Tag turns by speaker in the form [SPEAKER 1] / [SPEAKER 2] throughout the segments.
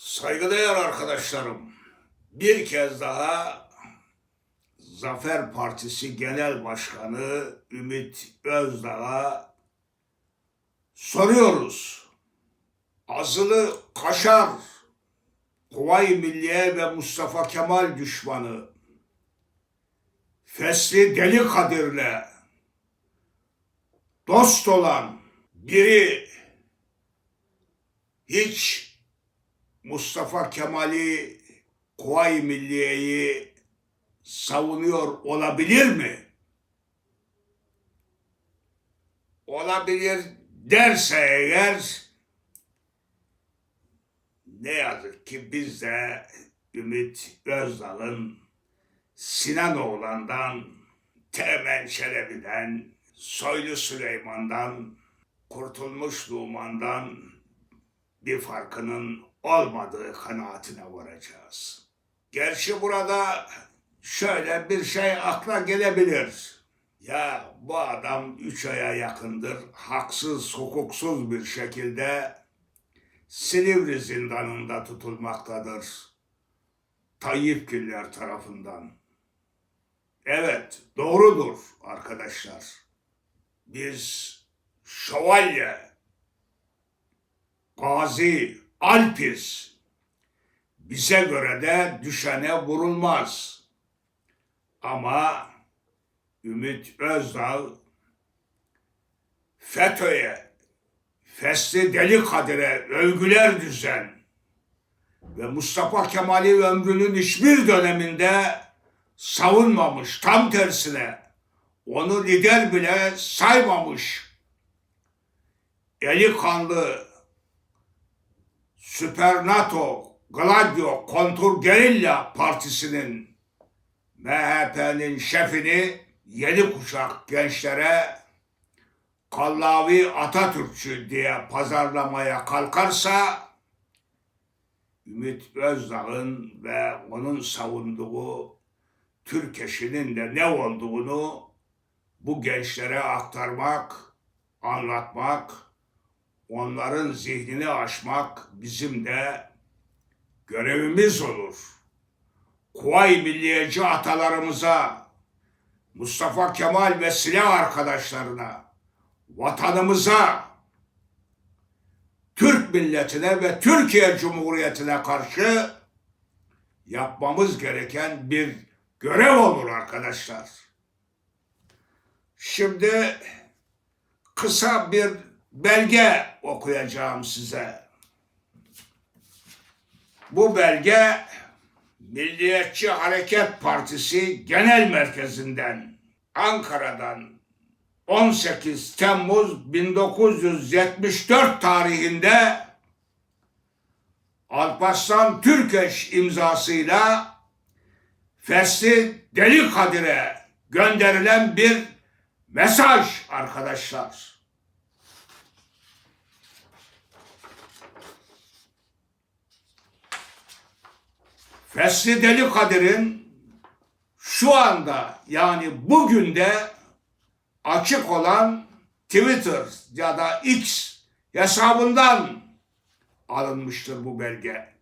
[SPEAKER 1] Saygıdeğer arkadaşlarım, bir kez daha Zafer Partisi Genel Başkanı Ümit Özdağ'a soruyoruz. Azılı Kaşar, Kuvayi Milliye ve Mustafa Kemal düşmanı Fesli Deli Kadir'le dost olan biri hiç Mustafa Kemal'i Kuvayi Milliye'yi savunuyor olabilir mi? Olabilir derse eğer ne yazık ki biz de Ümit Özdal'ın Sinanoğlan'dan, Teğmen Çelebi'den, Soylu Süleyman'dan, Kurtulmuş Numan'dan bir farkının olmadığı kanaatine varacağız. Gerçi burada şöyle bir şey akla gelebilir. Ya bu adam üç aya yakındır haksız, hukuksuz bir şekilde Silivri zindanında tutulmaktadır. Tayyipgiller tarafından. Evet, doğrudur arkadaşlar. Biz şövalye, gazi, alpiz. Bize göre de düşene vurulmaz. Ama Ümit Özdağ FETÖ'ye, Fesli Deli Kadir'e övgüler düzen ve Mustafa Kemal'i ömrünün hiçbir döneminde savunmamış. Tam tersine onu lider bile saymamış. Eli kanlı Süper NATO, Gladio, Kontur Gerilla Partisi'nin MHP'nin şefini yeni kuşak gençlere Kallavi Atatürkçü diye pazarlamaya kalkarsa Ümit Özdağ'ın ve onun savunduğu Türk eşinin de ne olduğunu bu gençlere aktarmak, anlatmak, onların zihnini aşmak bizim de görevimiz olur. Kuvayi Milliyeci atalarımıza, Mustafa Kemal ve silah arkadaşlarına, vatanımıza, Türk milletine ve Türkiye Cumhuriyeti'ne karşı yapmamız gereken bir görev olur arkadaşlar. Şimdi kısa bir belge okuyacağım size. Bu belge Milliyetçi Hareket Partisi Genel Merkezi'nden Ankara'dan 18 Temmuz 1974 tarihinde Alparslan Türkeş imzasıyla Fesli Deli Kadir'e gönderilen bir mesaj arkadaşlar. Fesli Deli Kadir'in şu anda yani bugün de açık olan Twitter ya da X hesabından alınmıştır bu belge.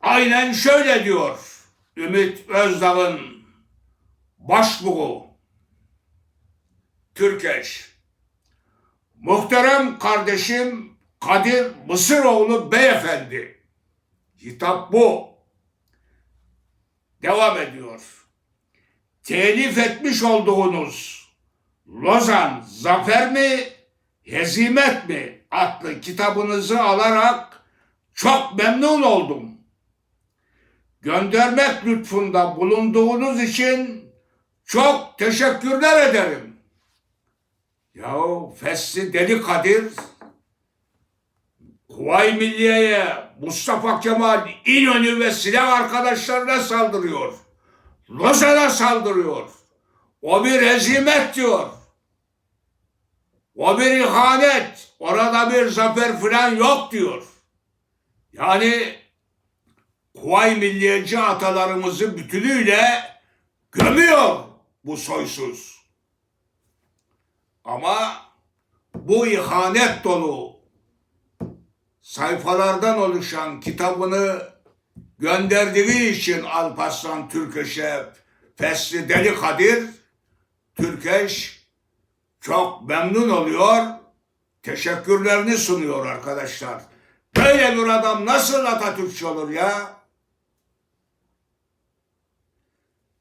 [SPEAKER 1] Aynen şöyle diyor Ümit Özdağ'ın başbuğu Türkeş. Muhterem kardeşim Kadir Mısıroğlu beyefendi. Hitap bu. Devam ediyor. Telif etmiş olduğunuz Lozan Zafer mi, Hezimet mi adlı kitabınızı alarak çok memnun oldum. Göndermek lütfunda bulunduğunuz için çok teşekkürler ederim. Yahu Fesli Deli Kadir Kuvayi Milliye'ye Mustafa Kemal İnönü ve silah arkadaşlarına saldırıyor. Lozan'a saldırıyor. O bir hezimet diyor. O bir ihanet. Orada bir zafer falan yok diyor. Yani Kuvayi Milliyeci atalarımızı bütünüyle gömüyor bu soysuz. Ama bu ihanet dolu sayfalardan oluşan kitabını gönderdiği için Alparslan Türkeş'e Fesli Deli Kadir Türkeş çok memnun oluyor. Teşekkürlerini sunuyor arkadaşlar. Böyle bir adam nasıl Atatürkçü olur ya?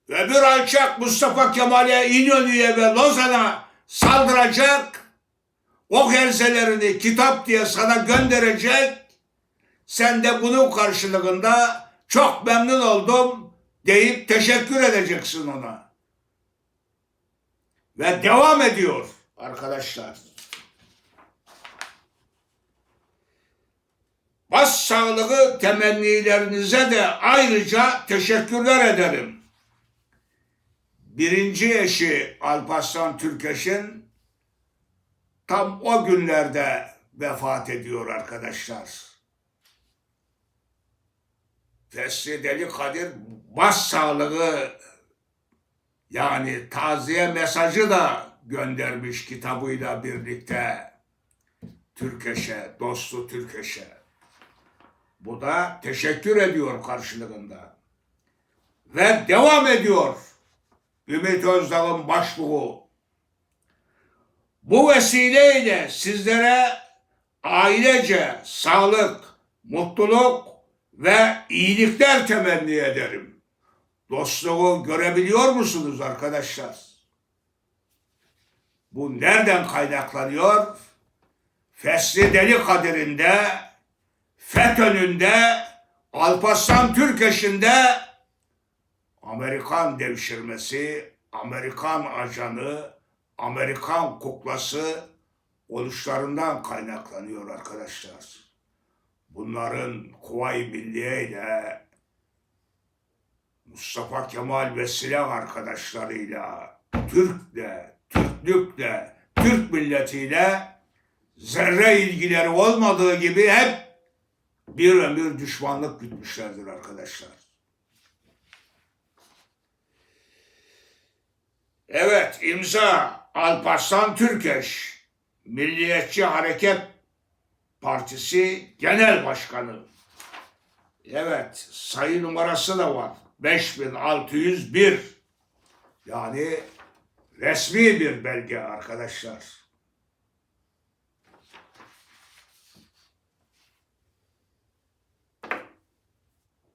[SPEAKER 1] Öbür alçak Mustafa Kemal'e İnönü'ye ve Lozan'a saldıracak. O herzelerini kitap diye sana gönderecek. Sen de bunun karşılığında çok memnun oldum deyip teşekkür edeceksin ona. Ve devam ediyor arkadaşlar. Bas sağlığı temennilerinize de ayrıca teşekkürler ederim. Birinci eşi Alparslan Türkeş'in tam o günlerde vefat ediyor arkadaşlar. Fesli Deli Kadir bas sağlığı yani taziye mesajı da göndermiş kitabıyla birlikte Türkeş'e, dostu Türkeş'e. Bu da teşekkür ediyor karşılığında. Ve devam ediyor Ümit Özdağ'ın başbuğu. Bu vesileyle sizlere ailece sağlık, mutluluk ve iyilikler temenni ederim. Dostluğu görebiliyor musunuz arkadaşlar? Bu nereden kaynaklanıyor? Fesli Deli Kadir'inde, FETÖ'nün de, Alparslan Türkeş'inde Amerikan devşirmesi, Amerikan ajanı, Amerikan kuklası oluşlarından kaynaklanıyor arkadaşlar. Bunların Kuvayi Milliye ile Mustafa Kemal ve silah arkadaşlarıyla, Türk'le, Türklük'le, Türk milletiyle zerre ilgileri olmadığı gibi hep bir ömür düşmanlık gütmüşlerdir arkadaşlar. Evet, imza Alparslan Türkeş, Milliyetçi Hareket Partisi Genel Başkanı. Evet, sayı numarası da var. 5601. Yani resmi bir belge arkadaşlar.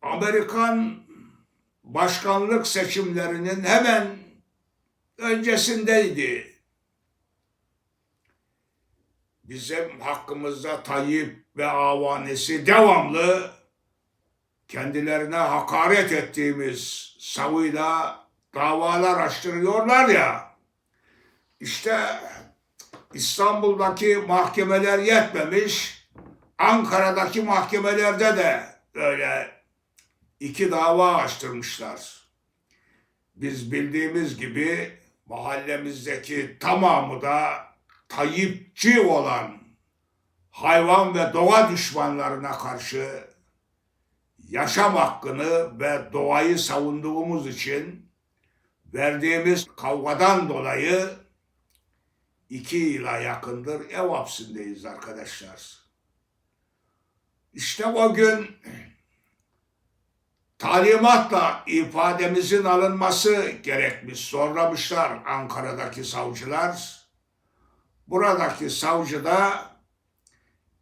[SPEAKER 1] Amerikan başkanlık seçimlerinin hemen öncesindeydi. Bizim hakkımızda Tayyip ve avanesi devamlı kendilerine hakaret ettiğimiz savıyla davalar açtırıyorlar ya. İşte İstanbul'daki mahkemeler yetmemiş. Ankara'daki mahkemelerde de öyle iki dava açtırmışlar. Biz bildiğimiz gibi mahallemizdeki tamamı da Tayyipçi olan hayvan ve doğa düşmanlarına karşı yaşam hakkını ve doğayı savunduğumuz için verdiğimiz kavgadan dolayı iki yıla yakındır ev hapsindeyiz arkadaşlar. İşte o gün talimatla ifademizin alınması gerekmiş. Zorlamışlar Ankara'daki savcılar. Buradaki savcı da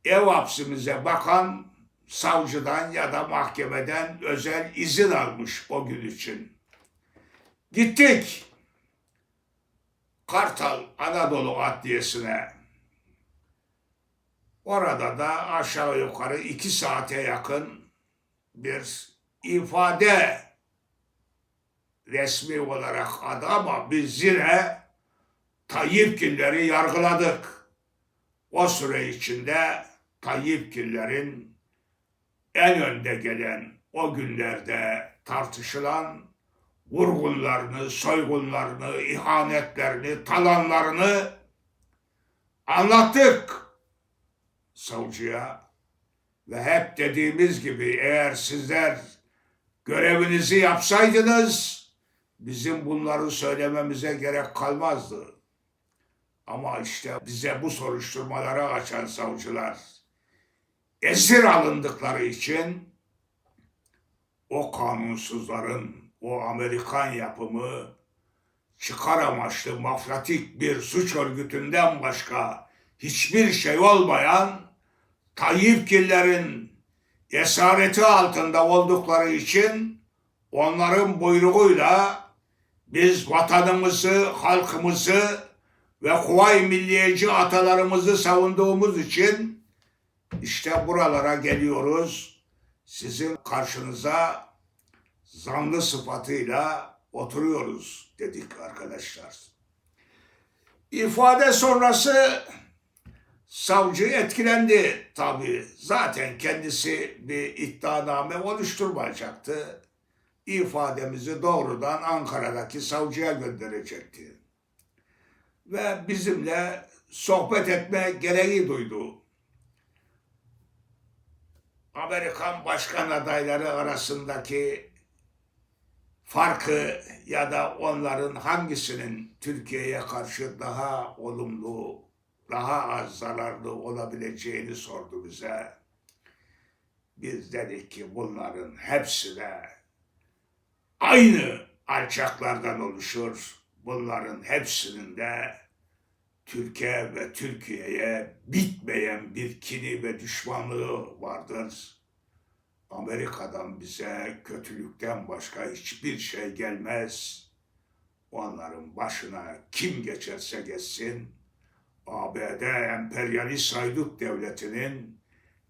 [SPEAKER 1] ev hapsimize bakan savcıdan ya da mahkemeden özel izin almış o gün için. Gittik. Kartal Anadolu Adliyesi'ne. Orada da aşağı yukarı iki saate yakın bir ifade resmi olarak adı ama biz yine Tayyipgilleri yargıladık. O süre içinde Tayyipgillerin en önde gelen o günlerde tartışılan vurgunlarını, soygunlarını, ihanetlerini, talanlarını anlattık savcıya. Ve hep dediğimiz gibi eğer sizler görevinizi yapsaydınız bizim bunları söylememize gerek kalmazdı. Ama işte bize bu soruşturmaları açan savcılar esir alındıkları için o kanunsuzların o Amerikan yapımı çıkar amaçlı mafyatik bir suç örgütünden başka hiçbir şey olmayan Tayyipgillerin esareti altında oldukları için onların buyruğuyla biz vatanımızı, halkımızı ve Kuvayi Milliyeci atalarımızı savunduğumuz için işte buralara geliyoruz. Sizin karşınıza zanlı sıfatıyla oturuyoruz dedik arkadaşlar. İfade sonrası savcı etkilendi tabii. Zaten kendisi bir iddianame oluşturmayacaktı. İfademizi doğrudan Ankara'daki savcıya gönderecekti. Ve bizimle sohbet etme gereği duydu. Amerikan başkan adayları arasındaki farkı ya da onların hangisinin Türkiye'ye karşı daha olumlu, daha az zararlı olabileceğini sordu bize. Biz dedik ki bunların hepsi de aynı alçaklardan oluşur. Bunların hepsinin de Türkiye ve Türkiye'ye bitmeyen bir kini ve düşmanlığı vardır. Amerika'dan bize kötülükten başka hiçbir şey gelmez. Onların başına kim geçerse geçsin, ABD emperyalist haydut devletinin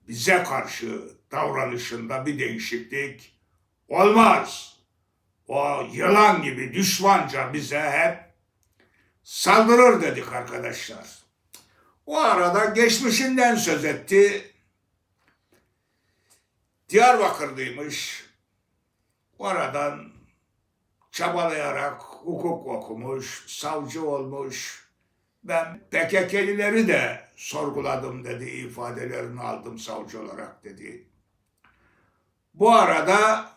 [SPEAKER 1] bize karşı davranışında bir değişiklik olmaz. O yılan gibi düşmanca bize hep saldırır dedik arkadaşlar. O arada geçmişinden söz etti. Diyarbakır'daymış. Oradan çabalayarak hukuk okumuş, savcı olmuş. Ben PKK'lileri de sorguladım dedi, ifadelerini aldım savcı olarak dedi. Bu arada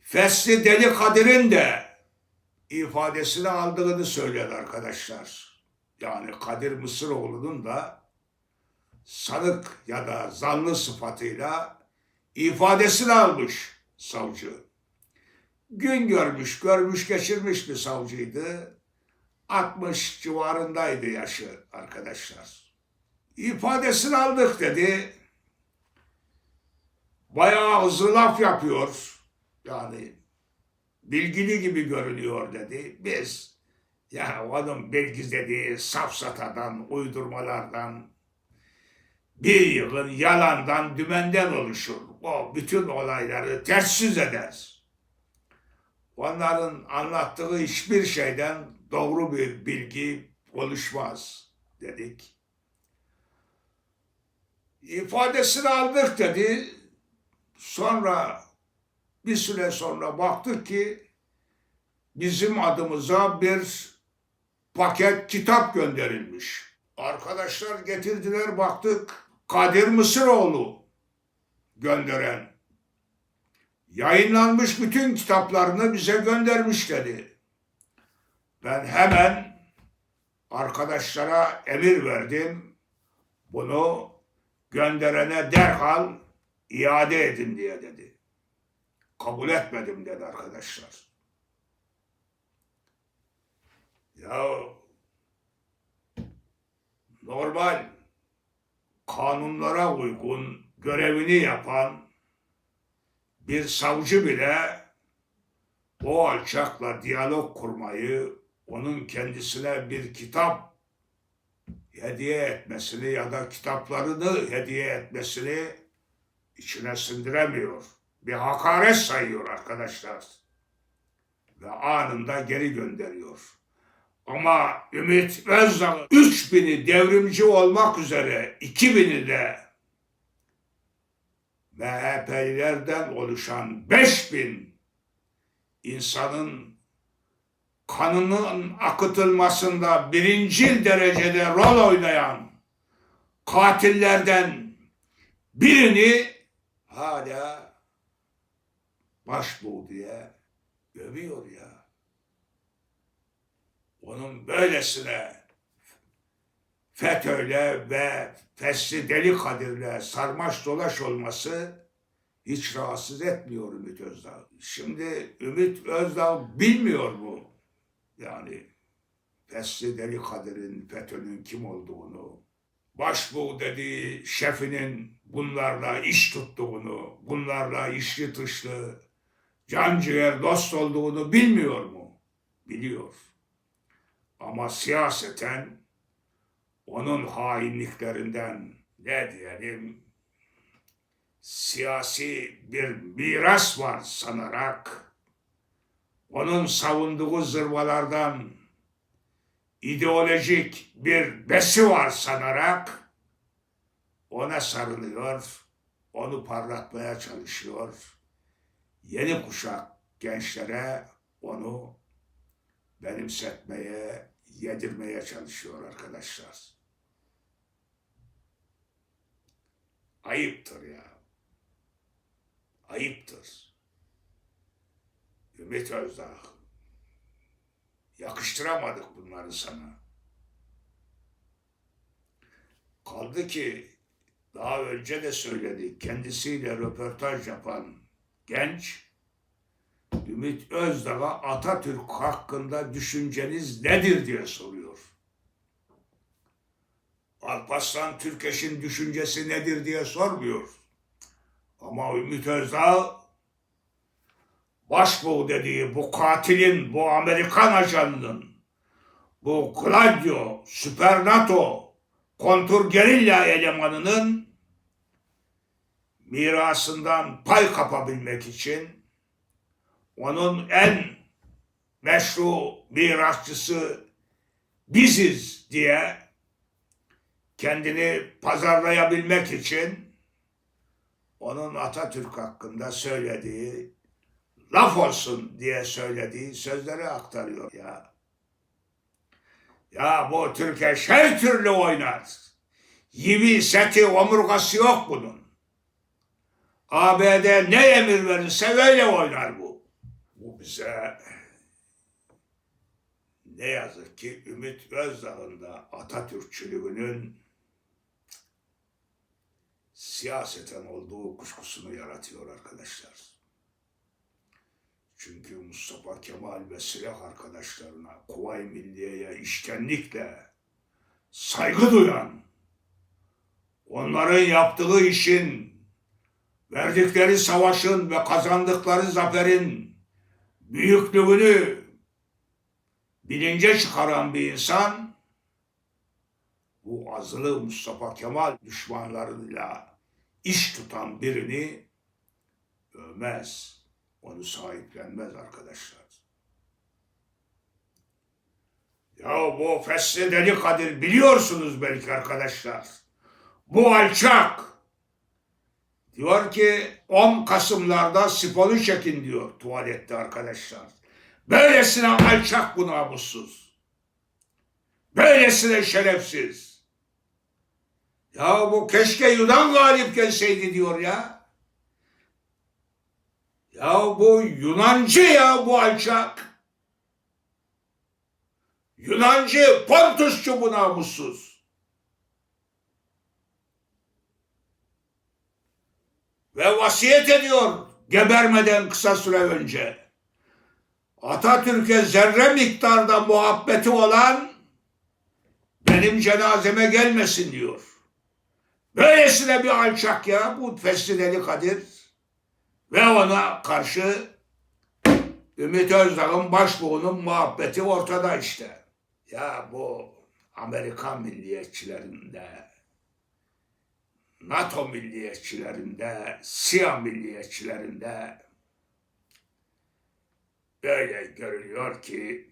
[SPEAKER 1] Fesli Deli Kadir'in de ifadesini aldığını söyledi arkadaşlar. Yani Kadir Mısıroğlu'nun da sanık ya da zanlı sıfatıyla ifadesini almış savcı. Gün görmüş, görmüş geçirmiş bir savcıydı. 60 civarındaydı yaşı arkadaşlar. İfadesini aldık dedi. Bayağı hızlı laf yapıyor. Yani bilgili gibi görünüyor dedi. Biz ya onun bilgi dediği safsatadan, uydurmalardan, bir yılın yalandan, dümenden oluşur. O bütün olayları ters yüz eder. Onların anlattığı hiçbir şeyden doğru bir bilgi oluşmaz dedik. İfadesini aldık dedi. Sonra bir süre sonra baktık ki bizim adımıza bir paket kitap gönderilmiş. Arkadaşlar getirdiler baktık Kadir Mısıroğlu gönderen. Yayınlanmış bütün kitaplarını bize göndermiş dedi. Ben hemen arkadaşlara emir verdim. Bunu gönderene derhal iade edin diye dedi. Kabul etmedim dedi arkadaşlar. Ya normal kanunlara uygun görevini yapan bir savcı bile o alçakla diyalog kurmayı, onun kendisine bir kitap hediye etmesini ya da kitaplarını hediye etmesini içine sindiremiyor. Bir hakaret sayıyor arkadaşlar. Ve anında geri gönderiyor. Ama Ümit Özdağ 3000'i devrimci olmak üzere 2000'i de MHP'lilerden oluşan 5000 insanın kanının akıtılmasında birincil derecede rol oynayan katillerden birini hala başbuğ diye övüyor ya. Onun böylesine FETÖ'yle ve Fesli Deli Kadir'le sarmaş dolaş olması hiç rahatsız etmiyor Ümit Özdağ. Şimdi Ümit Özdağ bilmiyor mu? Yani Fesli Deli Kadir'in FETÖ'nün kim olduğunu, başbuğ dediği şefinin bunlarla iş tuttuğunu, bunlarla işli dışlı, can ciğer dost olduğunu bilmiyor mu? Biliyor. Ama siyaseten onun hainliklerinden ne diyelim siyasi bir miras var sanarak onun savunduğu zırvalardan ideolojik bir besi var sanarak ona sarılıyor, onu parlatmaya çalışıyor. Yeni kuşak gençlere onu benimsetmeye, yedirmeye çalışıyor arkadaşlar. Ayıptır ya. Ayıptır. Ümit Özdağ. Yakıştıramadık bunları sana. Kaldı ki daha önce de söyledik. Kendisiyle röportaj yapan genç Ümit Özdağ'a Atatürk hakkında düşünceniz nedir diye soruyor. Alparslan Türkeş'in düşüncesi nedir diye sormuyor. Ama Ümit Özdağ başbuğ dediği bu katilin, bu Amerikan ajanının, bu Gladio, Süper NATO, kontur gerilla elemanının mirasından pay kapabilmek için onun en meşru mirasçısı biziz diye kendini pazarlayabilmek için onun Atatürk hakkında söylediği laf olsun diye söylediği sözleri aktarıyor ya. Ya bu Türkeş her türlü oynar. Yimi, seti, omurgası yok bunun. ABD ne emir verirse öyle oynar bu. Bu bize ne yazık ki Ümit Özdağ'ın da Atatürkçülüğünün siyaseten olduğu kuşkusunu yaratıyor arkadaşlar. Çünkü Mustafa Kemal ve silah arkadaşlarına Kuvayi Milliye'ye iştenlikle saygı duyan, onların yaptığı işin, verdikleri savaşın ve kazandıkları zaferin büyüklüğünü bilince çıkaran bir insan, bu azılı Mustafa Kemal düşmanlarıyla iş tutan birini övmez, onu sahiplenmez arkadaşlar. Ya bu Fesli Deli Kadir biliyorsunuz belki arkadaşlar. Bu alçak. Diyor ki 10 Kasımlarda sifonu çekin diyor tuvalette arkadaşlar. Böylesine alçak bu namussuz. Böylesine şerefsiz. Ya bu keşke Yunan galip gelseydi diyor ya. Ya bu Yunancı ya bu alçak. Yunancı, Pontusçu bu namussuz. Ve vasiyet ediyor gebermeden kısa süre önce. Atatürk'e zerre miktarda muhabbeti olan benim cenazeme gelmesin diyor. Böylesine bir alçak ya bu Fesli Kadir. Ve ona karşı Ümit Özdağ'ın başbuğunun muhabbeti ortada işte. Ya bu Amerikan milliyetçilerinde, NATO milliyetçilerinde, Siyah milliyetçilerinde böyle görülüyor ki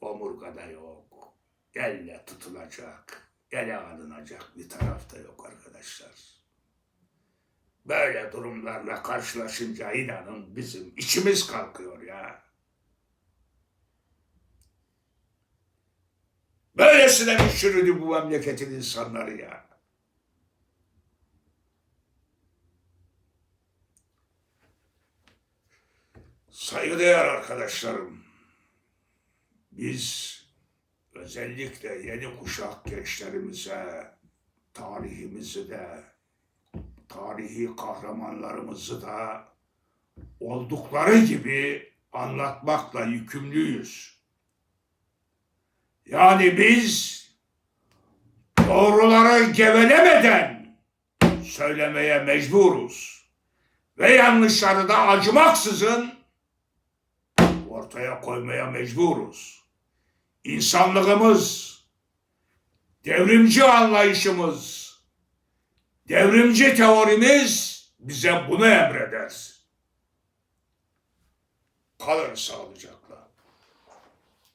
[SPEAKER 1] omurgada yok. Elle tutulacak, ele alınacak bir tarafta yok arkadaşlar. Böyle durumlarla karşılaşınca inanın bizim içimiz kalkıyor ya. Böylesine bir çürüdü bu memleketin insanları ya. Saygıdeğer arkadaşlarım, biz özellikle yeni kuşak gençlerimize tarihimizi de tarihi kahramanlarımızı da oldukları gibi anlatmakla yükümlüyüz. Yani biz doğruları gevelemeden söylemeye mecburuz. Ve yanlışları da acımaksızın ortaya koymaya mecburuz. İnsanlığımız, devrimci anlayışımız, devrimci teorimiz bize bunu emreder. Kalın sağlıcakla.